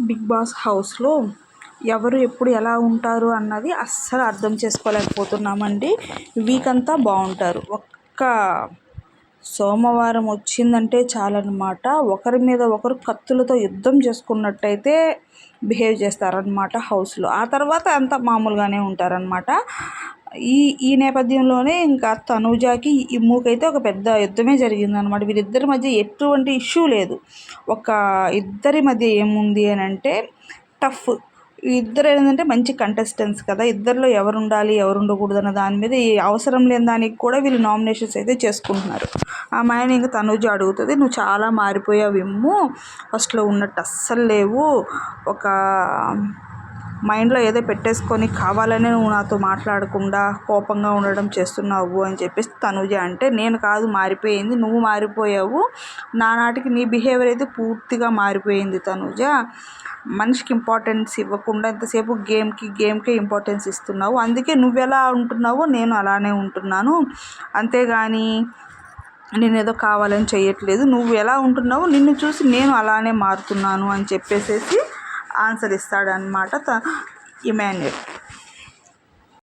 Big boss హౌస్లో ఎవరు ఎప్పుడు ఎలా ఉంటారు అన్నది అస్సలు అర్థం చేసుకోలేకపోతున్నామండి. వీక్ అంతా బాగుంటారు. ఒక్క సోమవారం వచ్చిందంటే చాలన్నమాట. ఒకరి మీద ఒకరు కత్తులతో యుద్ధం చేసుకున్నట్టయితే బిహేవ్ చేస్తారనమాట హౌస్లో. ఆ తర్వాత అంతా మామూలుగానే ఉంటారనమాట ఈ ఈ నేపథ్యంలోనే ఇంకా తనూజాకి ఇమ్ముకైతే ఒక పెద్ద యుద్ధమే జరిగిందనమాట వీరిద్దరి మధ్య ఎటువంటి ఇష్యూ లేదు. ఒక ఇద్దరి మధ్య ఏముంది అని అంటే టఫ్. ఇద్దరు ఏంటంటే మంచి కంటెస్టెంట్స్ కదా. ఇద్దరిలో ఎవరు ఉండాలి ఎవరు ఉండకూడదు అన్న దాని మీద ఈ అవసరం లేని దానికి కూడా వీళ్ళు నామినేషన్స్ అయితే చేసుకుంటున్నారు. ఆ అమ్మాయిని ఇంకా తనుజ అడుగుతుంది నువ్వు చాలా మారిపోయావు ఇమ్ము ఫస్ట్లో ఉన్నట్టు అస్సలు లేవు. ఒక మైండ్లో ఏదో పెట్టేసుకొని కావాలనే నువ్వు నాతో మాట్లాడకుండా కోపంగా ఉండడం చేస్తున్నావు అని చెప్పేసి తనుజ అంటే నేను కాదు మారిపోయింది. నువ్వు మారిపోయావు. నా నాటికి నీ బిహేవియర్ అయితే పూర్తిగా మారిపోయింది తనుజ. మనిషికి ఇంపార్టెన్స్ ఇవ్వకుండా ఎంతసేపు గేమ్కి గేమ్కే ఇంపార్టెన్స్ ఇస్తున్నావు. అందుకే నువ్వు ఎలా ఉంటున్నావో నేను అలానే ఉంటున్నాను. అంతేగాని నేను ఏదో కావాలని చేయట్లేదు నువ్వు ఎలా ఉంటున్నావో నిన్ను చూసి నేను అలానే మారుతున్నాను అని చెప్పేసేసి ఆన్సర్ ఇస్తాడనమాట ఇమాన్యుయల్.